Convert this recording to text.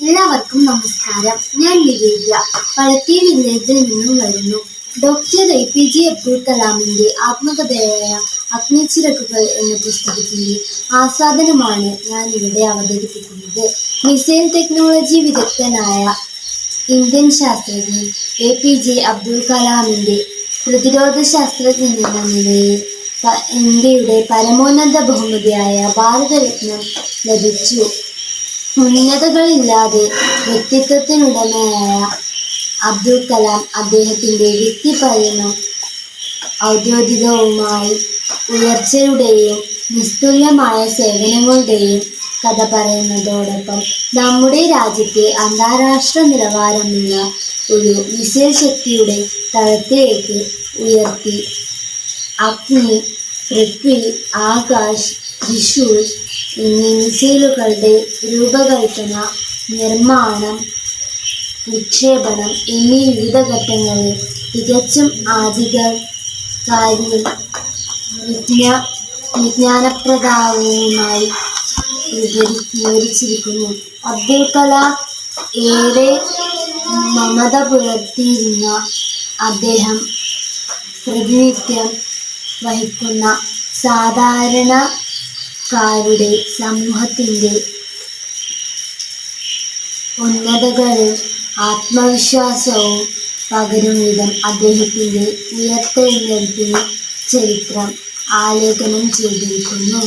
എല്ലാവർക്കും നമസ്കാരം. ഞാൻ നിവേദ്യ. പഴത്തി വില്ലേജിൽ നിന്നും വരുന്നു. Doctor A P J Abdul കലാമിന്റെ ആത്മകഥയായ അഗ്നിച്ചിറക്കുകൾ എന്ന പുസ്തകത്തിന്റെ ആസ്വാദനമാണ് ഞാൻ ഇവിടെ അവതരിപ്പിക്കുന്നത്. മിസൈൽ ടെക്നോളജി വിദഗ്ധനായ ഇന്ത്യൻ ശാസ്ത്രജ്ഞൻ എ പി ജെ അബ്ദുൽ കലാമിന്റെ പ്രതിരോധ ശാസ്ത്രജ്ഞൻ എന്ന നിലയിൽ ഇന്ത്യയുടെ പരമോന്നത ബഹുമതിയായ ഭാരതരത്നം ലഭിച്ചു. ഉന്നതകളില്ലാതെ വ്യക്തിത്വത്തിനുടമയായ അബ്ദുൽ കലാം അദ്ദേഹത്തിന്റെ വ്യക്തിപരനും ഔദ്യോഗികവുമായി ഉയർച്ചയുടെയും നിസ്തുല്യമായ സേവനങ്ങളുടെയും കഥ പറയുന്നതോടൊപ്പം നമ്മുടെ രാജ്യത്തെ അന്താരാഷ്ട്ര നിലവാരമുള്ള ഒരു മിസൈൽ ശക്തിയുടെ തലത്തിലേക്ക് ഉയർത്തി. അഗ്നി പൃഥ്വി ആകാശ് എന്നീ മിസൈലുകളുടെ രൂപകൽപ്പന നിർമ്മാണം വിക്ഷേപണം എന്നീ വിവിധ ഘട്ടങ്ങളിൽ തികച്ചും ആധികാരിയും വിജ്ഞാ വിജ്ഞാനപ്രദാവുമായി വിവരി വിവരിച്ചിരിക്കുന്നു. അബ്ദുൽ കലാം ഏറെ മമത പുലർത്തിയിരുന്ന അദ്ദേഹം പ്രതിനിധ്യം വഹിക്കുന്ന സാധാരണക്കാരുടെ സമൂഹത്തിന്റെ ഉന്നതകളിൽ ആത്മവിശ്വാസവും പകരും വിധം അദ്ദേഹത്തിന്റെ ഉയർത്തെഴുന്നേൽപ്പിന് ചരിത്രം ആലേഖനം ചെയ്തിരിക്കുന്നു.